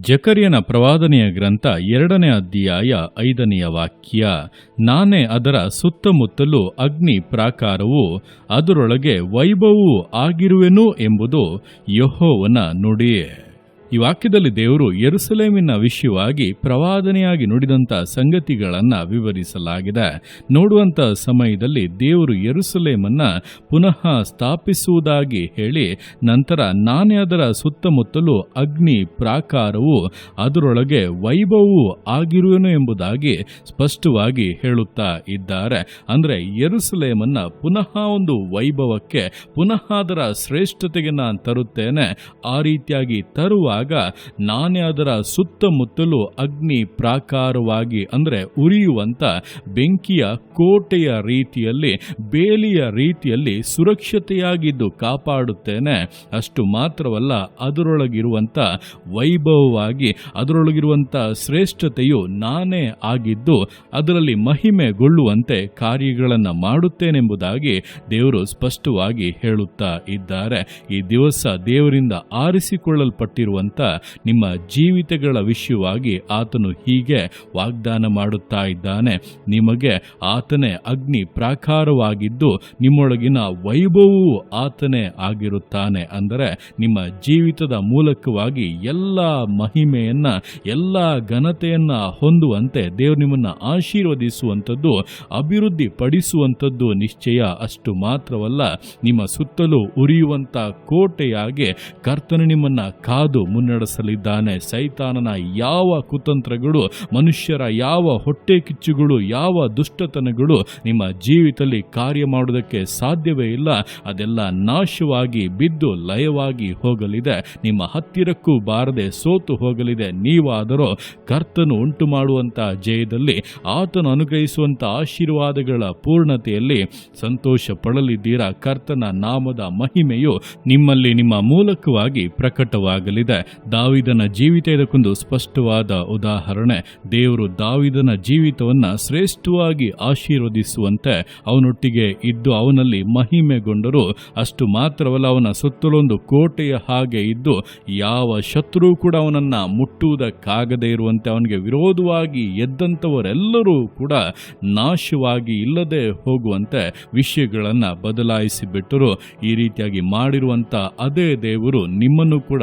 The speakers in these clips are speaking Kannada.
ಜಕರಿಯನ ಪ್ರವಾದನೆಯ ಗ್ರಂಥ ಎರಡನೇ ಅಧ್ಯಾಯ ಐದನೆಯ ವಾಕ್ಯ. ನಾನೇ ಅದರ ಸುತ್ತಮುತ್ತಲೂ ಅಗ್ನಿ ಪ್ರಾಕಾರವು, ಅದರೊಳಗೆ ವೈಭವವೂ ಆಗಿರುವೆನು ಎಂಬುದು ಯಹೋವನ ನುಡಿಯೇ ಈ ವಾಕ್ಯದಲ್ಲಿ ದೇವರು ಯೆರೂಸಲೇಮಿನ ವಿಷಯವಾಗಿ ಪ್ರವಾದನೆಯಾಗಿ ನುಡಿದಂಥ ಸಂಗತಿಗಳನ್ನು ವಿವರಿಸಲಾಗಿದೆ. ನೋಡುವಂಥ ಸಮಯದಲ್ಲಿ ದೇವರು ಯೆರೂಸಲೇಮನ್ನ ಪುನಃ ಸ್ಥಾಪಿಸುವುದಾಗಿ ಹೇಳಿ, ನಂತರ ನಾನೇ ಅದರ ಸುತ್ತಮುತ್ತಲೂ ಅಗ್ನಿ ಪ್ರಾಕಾರವು ಅದರೊಳಗೆ ವೈಭವವು ಆಗಿರುವನು ಎಂಬುದಾಗಿ ಸ್ಪಷ್ಟವಾಗಿ ಹೇಳುತ್ತಾ ಇದ್ದಾರೆ. ಅಂದರೆ ಯೆರೂಸಲೇಮನ್ನ ಪುನಃ ಒಂದು ವೈಭವಕ್ಕೆ ಪುನಃ ಅದರ ಶ್ರೇಷ್ಠತೆಗೆ ನಾನು ತರುತ್ತೇನೆ, ಆ ರೀತಿಯಾಗಿ ನಾನೇ ಅದರ ಸುತ್ತಮುತ್ತಲೂ ಅಗ್ನಿ ಪ್ರಾಕಾರವಾಗಿ, ಅಂದರೆ ಉರಿಯುವಂತ ಬೆಂಕಿಯ ಕೋಟೆಯ ರೀತಿಯಲ್ಲಿ, ಬೇಲಿಯ ರೀತಿಯಲ್ಲಿ ಸುರಕ್ಷತೆಯಾಗಿದ್ದು ಕಾಪಾಡುತ್ತೇನೆ. ಅಷ್ಟು ಮಾತ್ರವಲ್ಲ ಅದರೊಳಗಿರುವಂಥ ವೈಭವವಾಗಿ ಅದರೊಳಗಿರುವಂಥ ಶ್ರೇಷ್ಠತೆಯು ನಾನೇ ಆಗಿದ್ದು, ಅದರಲ್ಲಿ ಮಹಿಮೆಗೊಳ್ಳುವಂತೆ ಕಾರ್ಯಗಳನ್ನು ಮಾಡುತ್ತೇನೆಂಬುದಾಗಿ ದೇವರು ಸ್ಪಷ್ಟವಾಗಿ ಹೇಳುತ್ತಾ ಇದ್ದಾರೆ. ಈ ದಿವಸ ದೇವರಿಂದ ಆರಿಸಿಕೊಳ್ಳಲ್ಪಟ್ಟಿರುವಂಥ ನಿಮ್ಮ ಜೀವಿತಗಳ ವಿಷಯವಾಗಿ ಆತನು ಹೀಗೆ ವಾಗ್ದಾನ ಮಾಡುತ್ತಾ ಇದ್ದಾನೆ. ನಿಮಗೆ ಆತನೇ ಅಗ್ನಿ ಪ್ರಾಕಾರವಾಗಿದ್ದು ನಿಮ್ಮೊಳಗಿನ ವೈಭವವು ಆತನೇ ಆಗಿರುತ್ತಾನೆ. ಅಂದರೆ ನಿಮ್ಮ ಜೀವಿತದ ಮೂಲಕವಾಗಿ ಎಲ್ಲ ಮಹಿಮೆಯನ್ನು, ಎಲ್ಲ ಘನತೆಯನ್ನು ಹೊಂದುವಂತೆ ದೇವರು ನಿಮ್ಮನ್ನ ಆಶೀರ್ವದಿಸುವಂಥದ್ದು ಅಭಿವೃದ್ಧಿ ಪಡಿಸುವಂಥದ್ದು ನಿಶ್ಚಯ. ಅಷ್ಟು ಮಾತ್ರವಲ್ಲ, ನಿಮ್ಮ ಸುತ್ತಲೂ ಉರಿಯುವಂಥ ಕೋಟೆಯಾಗಿ ಕರ್ತನು ನಿಮ್ಮನ್ನ ಕಾದು ಮುನ್ನಡೆಸಲಿದ್ದಾನೆ. ಸೈತಾನನ ಯಾವ ಕುತಂತ್ರಗಳು, ಮನುಷ್ಯರ ಯಾವ ಹೊಟ್ಟೆ ಕಿಚ್ಚುಗಳು, ಯಾವ ದುಷ್ಟತನಗಳು ನಿಮ್ಮ ಜೀವಿತದಲ್ಲಿ ಕಾರ್ಯ ಮಾಡುವುದಕ್ಕೆ ಸಾಧ್ಯವೇ ಇಲ್ಲ. ಅದೆಲ್ಲ ನಾಶವಾಗಿ ಬಿದ್ದು ಲಯವಾಗಿ ಹೋಗಲಿದೆ. ನಿಮ್ಮ ಹತ್ತಿರಕ್ಕೂ ಬಾರದೆ ಸೋತು ಹೋಗಲಿದೆ. ನೀವಾದರೂ ಕರ್ತನು ಉಂಟು ಮಾಡುವಂಥ ಜಯದಲ್ಲಿ, ಆತನು ಅನುಗ್ರಹಿಸುವಂಥ ಆಶೀರ್ವಾದಗಳ ಪೂರ್ಣತೆಯಲ್ಲಿ ಸಂತೋಷ ಪಡಲಿದ್ದೀರಾ ಕರ್ತನ ನಾಮದ ಮಹಿಮೆಯು ನಿಮ್ಮಲ್ಲಿ ನಿಮ್ಮ ಮೂಲಕವಾಗಿ ಪ್ರಕಟವಾಗಲಿದೆ. ದಾವಿದನ ಜೀವಿತ ಇದಕ್ಕೊಂದು ಸ್ಪಷ್ಟವಾದ ಉದಾಹರಣೆ. ದೇವರು ದಾವಿದನ ಜೀವಿತವನ್ನ ಶ್ರೇಷ್ಠವಾಗಿ ಆಶೀರ್ವದಿಸುವಂತೆ ಅವನೊಟ್ಟಿಗೆ ಇದ್ದು ಅವನಲ್ಲಿ ಮಹಿಮೆಗೊಂಡರು. ಅಷ್ಟು ಮಾತ್ರವಲ್ಲ, ಅವನ ಸುತ್ತಲೊಂದು ಕೋಟೆಯ ಹಾಗೆ ಇದ್ದು ಯಾವ ಶತ್ರು ಕೂಡ ಅವನನ್ನ ಮುಟ್ಟುವುದಕ್ಕಾಗದೇ ಇರುವಂತೆ ಅವನಿಗೆ ವಿರೋಧವಾಗಿ ಎದ್ದಂಥವರೆಲ್ಲರೂ ಕೂಡ ನಾಶವಾಗಿ ಇಲ್ಲದೆ ಹೋಗುವಂತೆ ವಿಷಯಗಳನ್ನು ಬದಲಾಯಿಸಿಬಿಟ್ಟರು. ಈ ರೀತಿಯಾಗಿ ಮಾಡಿರುವಂಥ ಅದೇ ದೇವರು ನಿಮ್ಮನ್ನು ಕೂಡ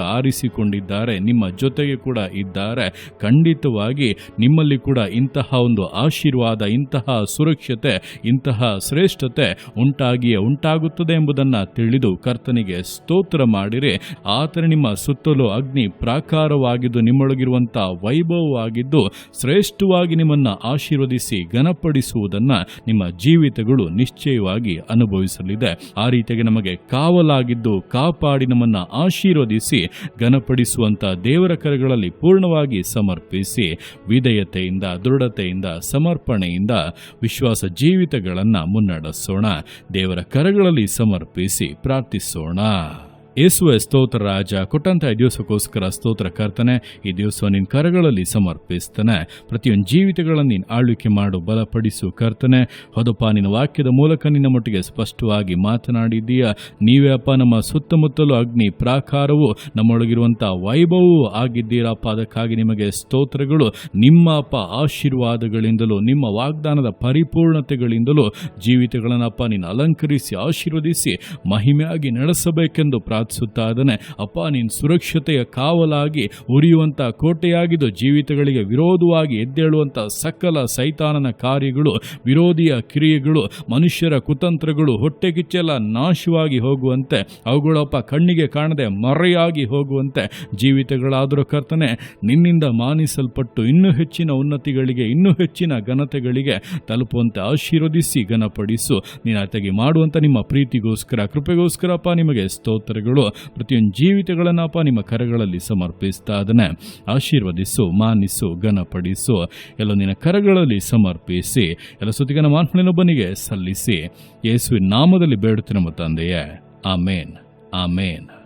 ಆರಿಸಿಕೊಂಡಿದ್ದಾರೆ ನಿಮ್ಮ ಜೊತೆಗೆ ಕೂಡ ಇದ್ದಾರೆ. ಖಂಡಿತವಾಗಿ ನಿಮ್ಮಲ್ಲಿ ಕೂಡ ಇಂತಹ ಒಂದು ಆಶೀರ್ವಾದ, ಇಂತಹ ಸುರಕ್ಷತೆ, ಇಂತಹ ಶ್ರೇಷ್ಠತೆ ಉಂಟಾಗಿಯೇ ಉಂಟಾಗುತ್ತದೆ ಎಂಬುದನ್ನು ತಿಳಿದು ಕರ್ತನಿಗೆ ಸ್ತೋತ್ರ ಮಾಡಿರಿ. ಆತನ ನಿಮ್ಮ ಸುತ್ತಲೂ ಅಗ್ನಿ ಪ್ರಾಕಾರವಾಗಿದ್ದು, ನಿಮ್ಮೊಳಗಿರುವಂತಹ ವೈಭವವಾಗಿದ್ದು, ಶ್ರೇಷ್ಠವಾಗಿ ನಿಮ್ಮನ್ನ ಆಶೀರ್ವದಿಸಿ ಘನಪಡಿಸುವುದನ್ನು ನಿಮ್ಮ ಜೀವಿತಗಳು ನಿಶ್ಚಯವಾಗಿ ಅನುಭವಿಸಲಿದೆ. ಆ ರೀತಿಯಾಗಿ ನಮಗೆ ಕಾವಲಾಗಿದ್ದು, ಕಾಪಾಡಿ ನಮ್ಮನ್ನ ಆಶೀರ್ವದಿಸಿ ಘನಪಡಿಸುವಂತ ದೇವರ ಕರೆಗಳಲ್ಲಿ ಪೂರ್ಣವಾಗಿ ಸಮರ್ಪಿಸಿ ವಿಧೇಯತೆಯಿಂದ, ದೃಢತೆಯಿಂದ, ಸಮರ್ಪಣೆಯಿಂದ ವಿಶ್ವಾಸ ಜೀವಿತಗಳನ್ನು ಮುನ್ನಡೆಸೋಣ. ದೇವರ ಕರೆಗಳಲ್ಲಿ ಸಮರ್ಪಿಸಿ ಪ್ರಾರ್ಥಿಸೋಣ. ಯೇಸುವೆ ಸ್ತೋತ್ರ ರಾಜ, ಕೊಟ್ಟಂತ ಈ ದಿವಸಕ್ಕೋಸ್ಕರ ಸ್ತೋತ್ರ ಕರ್ತನೆ, ಈ ದಿವಸ ನಿನ್ನ ಕರಗಳಲ್ಲಿ ಸಮರ್ಪಿಸ್ತಾನೆ. ಪ್ರತಿಯೊಂದು ಜೀವಿತಗಳನ್ನು ನೀನು ಆಳ್ವಿಕೆ ಮಾಡು, ಬಲಪಡಿಸು ಕರ್ತನೆ. ಹೊದಪ್ಪ, ನಿನ್ನ ವಾಕ್ಯದ ಮೂಲಕ ನಿನ್ನ ಮಟ್ಟಿಗೆ ಸ್ಪಷ್ಟವಾಗಿ ಮಾತನಾಡಿದ್ದೀಯ. ನೀವೇ ಅಪ್ಪ, ನಮ್ಮ ಸುತ್ತಮುತ್ತಲು ಅಗ್ನಿ ಪ್ರಾಕಾರವು ನಮ್ಮೊಳಗಿರುವಂಥ ವೈಭವವು ಆಗಿದ್ದೀರಪ್ಪ. ಅದಕ್ಕಾಗಿ ನಿಮಗೆ ಸ್ತೋತ್ರಗಳು, ನಿಮ್ಮ ಅಪ್ಪ ಆಶೀರ್ವಾದಗಳಿಂದಲೂ, ನಿಮ್ಮ ವಾಗ್ದಾನದ ಪರಿಪೂರ್ಣತೆಗಳಿಂದಲೂ ಜೀವಿತಗಳನ್ನಪ್ಪ ನೀನು ಅಲಂಕರಿಸಿ, ಆಶೀರ್ವದಿಸಿ, ಮಹಿಮೆಯಾಗಿ ನಡೆಸಬೇಕೆಂದು ಪ್ರಾರ್ಥಿಸುತ್ತಾ ಇದ್ದಾನೆ ಅಪ್ಪ, ನೀನು ಸುರಕ್ಷತೆಯ ಕಾವಲಾಗಿ ಉರಿಯುವಂಥ ಕೋಟೆಯಾಗಿದ್ದು, ಜೀವಿತಗಳಿಗೆ ವಿರೋಧವಾಗಿ ಎದ್ದೇಳುವಂಥ ಸಕಲ ಸೈತಾನನ ಕಾರ್ಯಗಳು, ವಿರೋಧಿಯ ಕ್ರಿಯೆಗಳು, ಮನುಷ್ಯರ ಕುತಂತ್ರಗಳು ಹೊಟ್ಟೆಗಿಚ್ಚೆಲ್ಲ ನಾಶವಾಗಿ ಹೋಗುವಂತೆ ಅವುಗಳಪ್ಪ ಕಣ್ಣಿಗೆ ಕಾಣದೆ ಮರೆಯಾಗಿ ಹೋಗುವಂತೆ ಜೀವಿತಗಳಾದರೂ ಕರ್ತನೆ, ನಿನ್ನಿಂದ ಮಾನಿಸಲ್ಪಟ್ಟು ಇನ್ನೂ ಹೆಚ್ಚಿನ ಉನ್ನತಿಗಳಿಗೆ, ಇನ್ನೂ ಹೆಚ್ಚಿನ ಘನತೆಗಳಿಗೆ ತಲುಪುವಂತೆ ಆಶೀರ್ವದಿಸಿ ಘನಪಡಿಸು. ನೀನು ಆತಗೆ ಮಾಡುವಂಥ ನಿಮ್ಮ ಪ್ರೀತಿಗೋಸ್ಕರ, ಕೃಪೆಗೋಸ್ಕರಪ್ಪ ನಿಮಗೆ ಸ್ತೋತ್ರಗಳು. ಪ್ರತಿಯೊಂದು ಜೀವಿತಗಳನ್ನಪ್ಪ ನಿಮ್ಮ ಕರಗಳಲ್ಲಿ ಸಮರ್ಪಿಸ್ತಾ ಅದನ್ನು ಆಶೀರ್ವದಿಸು, ಮಾನಿಸು, ಘನಪಡಿಸು. ಎಲ್ಲ ನಿನ್ನ ಕರಗಳಲ್ಲಿ ಸಮರ್ಪಿಸಿ, ಎಲ್ಲ ಸುತ್ತಿಗನ ಮಾನ್ಫಲಿನೊಬ್ಬನಿಗೆ ಸಲ್ಲಿಸಿ. ಯೇಸುವಿನ ನಾಮದಲ್ಲಿ ಬೇಡುತ್ತಿರುವ ತಂದೆಯೇ. ಆಮೇನ್. ಆಮೇನ್.